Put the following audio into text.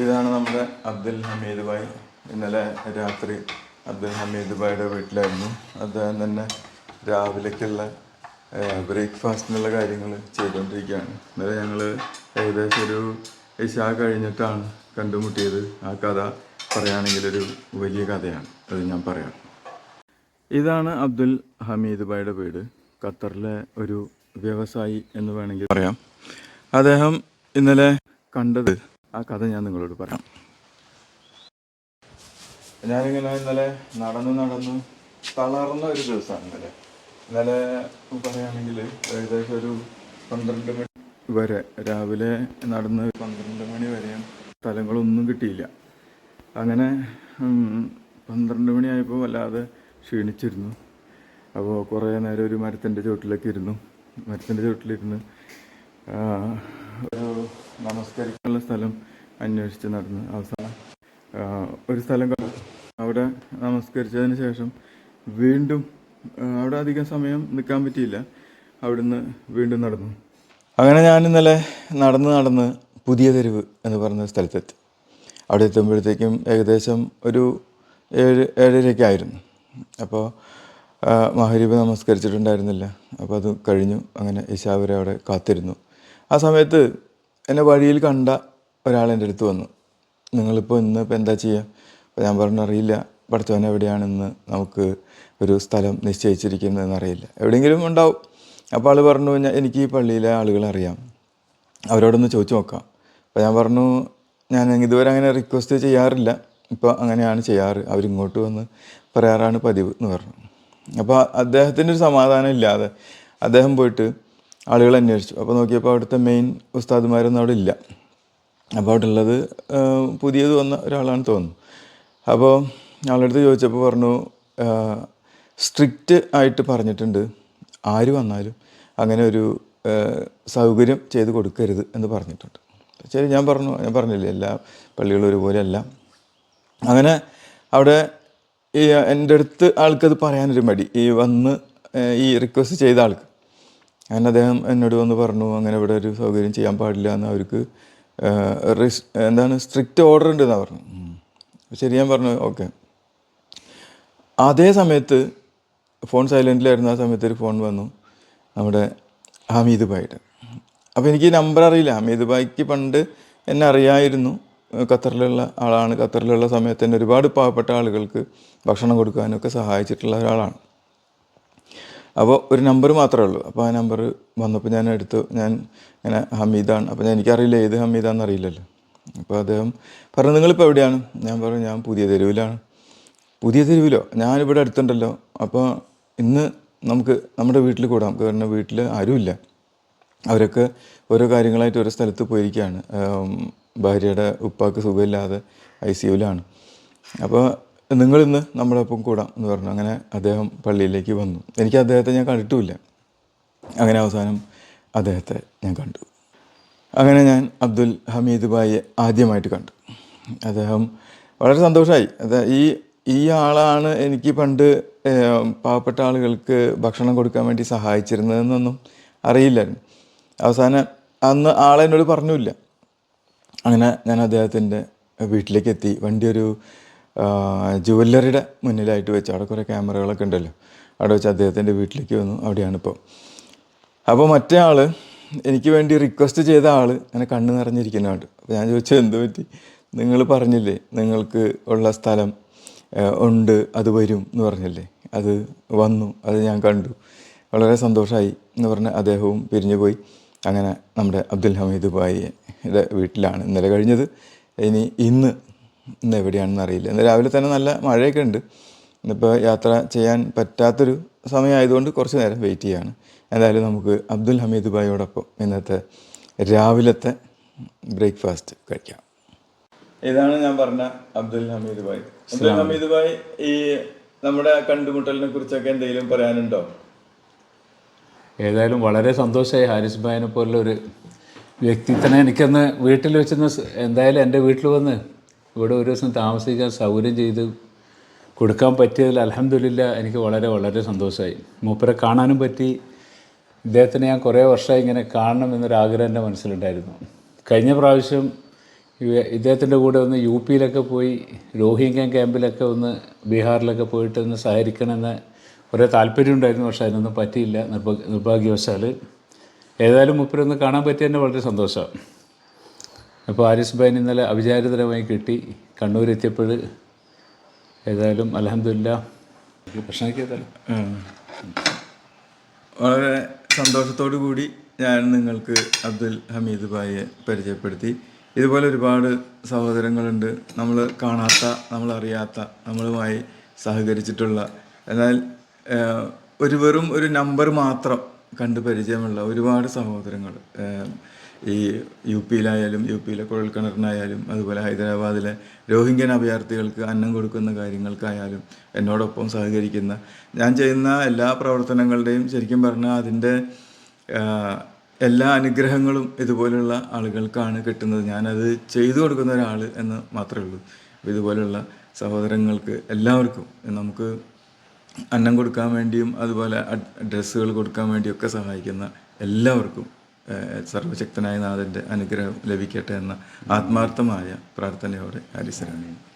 ഇതാണ് നമ്മുടെ അബ്ദുൽ ഹമീദ് ഭായ്. ഇന്നലെ രാത്രി അബ്ദുൽ ഹമീദ് ഭായിയുടെ വീട്ടിലായിരുന്നു. അദ്ദേഹം തന്നെ രാവിലേക്കുള്ള ബ്രേക്ക്ഫാസ്റ്റിനുള്ള കാര്യങ്ങൾ ചെയ്തുകൊണ്ടിരിക്കുകയാണ്. ഇന്നലെ ഞങ്ങൾ ഏകദേശം ഒരു ഇഷ കഴിഞ്ഞിട്ടാണ് കണ്ടുമുട്ടിയത്. ആ കഥ പറയുകയാണെങ്കിൽ ഒരു വലിയ കഥയാണ്. അത് ഞാൻ പറയാം. ഇതാണ് അബ്ദുൽ ഹമീദ് ഭായിയുടെ വീട്. ഖത്തറിലെ ഒരു വ്യവസായി എന്ന് വേണമെങ്കിൽ പറയാം. അദ്ദേഹം ഇന്നലെ കണ്ടത് ആ കഥ ഞാൻ നിങ്ങളോട് പറയാം. ഞാനിങ്ങനെ ഇന്നലെ നടന്ന് നടന്ന് തളർന്ന ഒരു ദിവസമാണ് ഇന്നലെ. ഇന്നലെ പറയുകയാണെങ്കിൽ ഏകദേശം ഒരു പന്ത്രണ്ട് മണി വരെ രാവിലെ നടന്ന് പന്ത്രണ്ട് മണി വരെ സ്ഥലങ്ങളൊന്നും കിട്ടിയില്ല. അങ്ങനെ പന്ത്രണ്ട് മണിയായപ്പോൾ വല്ലാതെ ക്ഷീണിച്ചിരുന്നു. അപ്പോൾ കുറേ നേരം ഒരു മരത്തിന്റെ ചുവട്ടിലൊക്കെ ഇരുന്നു. മരത്തിന്റെ ചുവട്ടിലിരുന്ന് ഒരു നമസ്കരിക്കാനുള്ള സ്ഥലം അന്വേഷിച്ച് നടന്ന് അവസാനം ഒരു സ്ഥലം അവിടെ നമസ്കരിച്ചതിന് ശേഷം വീണ്ടും അവിടെ അധികം സമയം നിൽക്കാൻ പറ്റിയില്ല. അവിടുന്ന് വീണ്ടും നടന്നു. അങ്ങനെ ഞാൻ ഇന്നലെ നടന്ന് നടന്ന് പുതിയ തെരുവ് എന്ന് പറഞ്ഞ സ്ഥലത്തെത്തി. അവിടെ എത്തുമ്പോഴത്തേക്കും ഏകദേശം ഒരു ഏഴ് ഏഴരയൊക്കെ ആയിരുന്നു. അപ്പോൾ മഹരീബ് നമസ്കരിച്ചിട്ടുണ്ടായിരുന്നില്ല. അപ്പോൾ അത് കഴിഞ്ഞു. അങ്ങനെ ഇശാ വരെ അവിടെ കാത്തിരുന്നു. ആ സമയത്ത് എന്നെ വഴിയിൽ കണ്ട ഒരാൾ എന്റെ അടുത്ത് വന്നു. നിങ്ങളിപ്പോൾ ഇന്ന് ഇപ്പോൾ എന്താ ചെയ്യുക അപ്പോൾ ഞാൻ പറഞ്ഞു അറിയില്ല. എവിടെയാണെന്ന് നമുക്ക് ഒരു സ്ഥലം നിശ്ചയിച്ചിരിക്കുന്നതെന്ന് അറിയില്ല എവിടെയെങ്കിലും ഉണ്ടാവും. അപ്പോൾ ആൾ പറഞ്ഞു ഞാൻ എനിക്ക് ഈ പള്ളിയിലെ ആളുകളെ അറിയാം. അവരോടൊന്ന് ചോദിച്ചു നോക്കാം. അപ്പോൾ ഞാൻ പറഞ്ഞു ഞാൻ ഇതുവരെ അങ്ങനെ റിക്വസ്റ്റ് ചെയ്യാറില്ല. ഇപ്പോൾ അങ്ങനെയാണ് ചെയ്യാറ്. അവരിങ്ങോട്ട് വന്ന് പറയാറാണ് പതിവ് എന്ന് പറഞ്ഞു. അപ്പോൾ അദ്ദേഹത്തിന്റെ ഒരു സമാധാനം ഇല്ലാതെ അദ്ദേഹം പോയിട്ട് ആളുകൾ അന്വേഷിച്ചു. അപ്പോൾ നോക്കിയപ്പോൾ അവിടുത്തെ മെയിൻ ഉസ്താദുമാരൊന്നും അവിടെ ഇല്ല. അപ്പോൾ അവിടെ ഉള്ളത് പുതിയത് വന്ന ഒരാളാണ് തോന്നുന്നു. അപ്പോൾ ആളടുത്ത് ചോദിച്ചപ്പോൾ പറഞ്ഞു സ്ട്രിക്റ്റ് ആയിട്ട് പറഞ്ഞിട്ടുണ്ട്. ആര് വന്നാലും അങ്ങനെ ഒരു സൗകര്യം ചെയ്ത് കൊടുക്കരുത് എന്ന് പറഞ്ഞിട്ടുണ്ട്. ശരി ഞാൻ പറഞ്ഞു ഞാൻ പറഞ്ഞില്ല എല്ലാ പള്ളികളും ഒരുപോലെയല്ല അങ്ങനെ അവിടെ ഈ എന്റെ അടുത്ത് ആൾക്കത് പറയാനൊരു മടി. ഈ വന്ന് ഈ റിക്വസ്റ്റ് ചെയ്ത ആൾക്ക്. അങ്ങനെ അദ്ദേഹം എന്നോട് വന്ന് പറഞ്ഞു അങ്ങനെ ഇവിടെ ഒരു സൗകര്യം ചെയ്യാൻ പാടില്ല എന്ന് അവർക്ക് എന്താണ് സ്ട്രിക്റ്റ് ഓർഡർ ഉണ്ടെന്നാണ് പറഞ്ഞു. ശരി ഞാൻ പറഞ്ഞു ഓക്കെ. അതേ സമയത്ത് ഫോൺ സൈലന്റിലായിരുന്ന ആ സമയത്ത് ഒരു ഫോൺ വന്നു നമ്മുടെ ഹമീദ് ഭായിയുടെ. അപ്പോൾ എനിക്ക് നമ്പർ അറിയില്ല. ഹമീദ് ഭായിക്ക് പണ്ട് എന്നെ അറിയായിരുന്നു. ഖത്തറിലുള്ള ആളാണ്. ഖത്തറിലുള്ള സമയത്ത് തന്നെ ഒരുപാട് പാവപ്പെട്ട ആളുകൾക്ക് ഭക്ഷണം കൊടുക്കാനൊക്കെ സഹായിച്ചിട്ടുള്ള ഒരാളാണ്. അപ്പോൾ ഒരു നമ്പർ മാത്രമേ ഉള്ളൂ. അപ്പോൾ ആ നമ്പർ വന്നപ്പോൾ ഞാൻ എടുത്തു. ഞാൻ ഇങ്ങനെ ഹമീദാണ്. അപ്പോൾ ഞാൻ എനിക്കറിയില്ല ഏത് ഹമീദാന്ന് അറിയില്ലല്ലോ. അപ്പോൾ അദ്ദേഹം പറഞ്ഞു നിങ്ങളിപ്പോൾ എവിടെയാണ്? ഞാൻ പറഞ്ഞു ഞാൻ പുതിയ തെരുവിലാണ്. പുതിയ തെരുവിലോ? ഞാനിവിടെ അടുത്തുണ്ടല്ലോ. അപ്പോൾ ഇന്ന് നമുക്ക് നമ്മുടെ വീട്ടിൽ കൂടാം. കാരണം വീട്ടിൽ ആരുമില്ല അവരൊക്കെ ഓരോ കാര്യങ്ങളായിട്ട് ഓരോ സ്ഥലത്ത് പോയിരിക്കുകയാണ്. ഭാര്യയുടെ ഉപ്പാക്ക് സുഖമില്ലാതെ ഐ സി യുവിലാണ്. അപ്പോൾ നിങ്ങളിന്ന് നമ്മുടെ ഒപ്പം കൂടാം എന്ന് പറഞ്ഞു. അങ്ങനെ അദ്ദേഹം പള്ളിയിലേക്ക് വന്നു. എനിക്ക് അദ്ദേഹത്തെ ഞാൻ കണ്ടിട്ടുമില്ല. അങ്ങനെ അവസാനം അദ്ദേഹത്തെ ഞാൻ കണ്ടു. അങ്ങനെ ഞാൻ അബ്ദുൽ ഹമീദ് ഭായിയെ ആദ്യമായിട്ട് കണ്ടു. അദ്ദേഹം വളരെ സന്തോഷമായി അത് ഈ ഈ ആളാണ് എനിക്ക് പണ്ട് പാവപ്പെട്ട ആളുകൾക്ക് ഭക്ഷണം കൊടുക്കാൻ വേണ്ടി സഹായിച്ചിരുന്നതെന്നൊന്നും അറിയില്ലായിരുന്നു. അവസാനം അന്ന് ആളെ എന്നോട് പറഞ്ഞില്ല അങ്ങനെ ഞാൻ അദ്ദേഹത്തിന്റെ വീട്ടിലേക്ക് എത്തി. വണ്ടി ഒരു ജുവല്ലറിയുടെ മുന്നിലായിട്ട് വെച്ച് അവിടെ കുറേ ക്യാമറകളൊക്കെ ഉണ്ടല്ലോ. അവിടെ വെച്ച് അദ്ദേഹത്തിന്റെ വീട്ടിലേക്ക് വന്നു. അവിടെയാണ് ഇപ്പോൾ അപ്പോൾ മറ്റേ ആൾ എനിക്ക് വേണ്ടി റിക്വസ്റ്റ് ചെയ്ത ആൾ അങ്ങനെ കണ്ണ് നിറഞ്ഞിരിക്കുന്നുണ്ട് അപ്പോൾ ഞാൻ ചോദിച്ചത് എന്ത് പറ്റി? നിങ്ങൾ പറഞ്ഞില്ലേ നിങ്ങൾക്ക് ഉള്ള സ്ഥലം ഉണ്ട് അത് വരും എന്ന് പറഞ്ഞില്ലേ. അത് വന്നു അത് ഞാൻ കണ്ടു. വളരെ സന്തോഷമായി എന്ന് പറഞ്ഞ് അദ്ദേഹവും പിരിഞ്ഞു പോയി. അങ്ങനെ നമ്മുടെ അബ്ദുൽ ഹമീദ് ഭായിയുടെ വീട്ടിലാണ് ഇന്നലെ കഴിഞ്ഞത്. ഇനി ഇന്ന് ഇന്ന് എവിടെയാണെന്ന് അറിയില്ല. ഇന്ന് രാവിലെ തന്നെ നല്ല മഴയൊക്കെ ഉണ്ട്. ഇന്നിപ്പോൾ യാത്ര ചെയ്യാൻ പറ്റാത്തൊരു സമയമായതുകൊണ്ട് കുറച്ച് നേരം വെയിറ്റ് ചെയ്യാണ്. എന്തായാലും നമുക്ക് അബ്ദുൽ ഹമീദ് ഭായിയോടൊപ്പം ഇന്നത്തെ രാവിലത്തെ ബ്രേക്ക്ഫാസ്റ്റ് കഴിക്കാം. ഇതാണ് ഞാൻ പറഞ്ഞ അബ്ദുൽ ഹമീദ് ഭായ്. അബ്ദുൽ ഹമീദ് ഭായ് ഈ നമ്മുടെ കണ്ടുമുട്ടലിനെ കുറിച്ചൊക്കെ എന്തെങ്കിലും പറയാനുണ്ടോ? ഏതായാലും വളരെ സന്തോഷമായി ഹാരിസ് ഭായിനെ പോലുള്ള ഒരു വ്യക്തിത്വനെ എനിക്കന്ന് വീട്ടിൽ വെച്ചെന്ന് എന്തായാലും എന്റെ വീട്ടിൽ വന്ന് ഇവിടെ ഒരു ദിവസം താമസിക്കാൻ സൗകര്യം ചെയ്ത് കൊടുക്കാൻ പറ്റിയതിൽ അലഹമില്ല എനിക്ക് വളരെ വളരെ സന്തോഷമായി മൂപ്പരെ കാണാനും പറ്റി. ഇദ്ദേഹത്തിനെ ഞാൻ കുറേ വർഷമായി ഇങ്ങനെ കാണണം എന്നൊരാഗ്രഹം എന്റെ മനസ്സിലുണ്ടായിരുന്നു. കഴിഞ്ഞ പ്രാവശ്യം ഇദ്ദേഹത്തിന്റെ കൂടെ ഒന്ന് യു പിയിലൊക്കെ പോയി രോഹിംഗ്യ ക്യാമ്പിലൊക്കെ ഒന്ന് ബീഹാറിലൊക്കെ പോയിട്ട് ഒന്ന് സഹകരിക്കണമെന്ന് കുറേ താല്പര്യം ഉണ്ടായിരുന്നു പക്ഷേ അതിനൊന്നും പറ്റിയില്ല. നിർഭാ നിർഭാഗ്യവശാൽ. ഏതായാലും മുപ്പരൊന്ന് കാണാൻ പറ്റിയതന്നെ വളരെ സന്തോഷമാണ് അപ്പോൾ ആരിസ് ബൈൻ ഇന്നലെ അവിചാരിതരമായി കിട്ടി. കണ്ണൂർ എത്തിയപ്പോൾ ഏതായാലും. അലഹമില്ല വളരെ സന്തോഷത്തോടു കൂടി ഞാൻ നിങ്ങൾക്ക് അബ്ദുൽ ഹമീദ് ഭായിയെ പരിചയപ്പെടുത്തി. ഇതുപോലെ ഒരുപാട് സഹോദരങ്ങളുണ്ട്. നമ്മൾ കാണാത്ത നമ്മൾ അറിയാത്ത നമ്മളുമായി സഹകരിച്ചിട്ടുള്ള. എന്നാൽ ഒരു വെറും ഒരു നമ്പർ മാത്രം കണ്ട് പരിചയമുള്ള ഒരുപാട് സഹോദരങ്ങൾ. ഈ യു പിയിലായാലും യു പിയിലെ കുഴൽക്കിണറിനായാലും അതുപോലെ ഹൈദരാബാദിലെ രോഹിംഗ്യൻ അഭയാർത്ഥികൾക്ക് അന്നം കൊടുക്കുന്ന കാര്യങ്ങൾക്കായാലും എന്നോടൊപ്പം സഹകരിക്കുന്ന ഞാൻ ചെയ്യുന്ന എല്ലാ പ്രവർത്തനങ്ങളുടെയും ശരിക്കും പറഞ്ഞാൽ അതിന്റെ എല്ലാ അനുഗ്രഹങ്ങളും ഇതുപോലെയുള്ള ആളുകൾക്കാണ് കിട്ടുന്നത്. ഞാനത് ചെയ്തു കൊടുക്കുന്ന ഒരാൾ എന്ന് മാത്രമേ ഉള്ളൂ. ഇതുപോലെയുള്ള സഹോദരങ്ങൾക്ക് എല്ലാവർക്കും നമുക്ക് അന്നം കൊടുക്കാൻ വേണ്ടിയും അതുപോലെ ഡ്രസ്സുകൾ കൊടുക്കാൻ വേണ്ടിയൊക്കെ സഹായിക്കുന്ന എല്ലാവർക്കും സർവശക്തനായ നാഥന്റെ അനുഗ്രഹം ലഭിക്കട്ടെ എന്ന ആത്മാർത്ഥമായ പ്രാർത്ഥനയോടെ ഹരിസരണി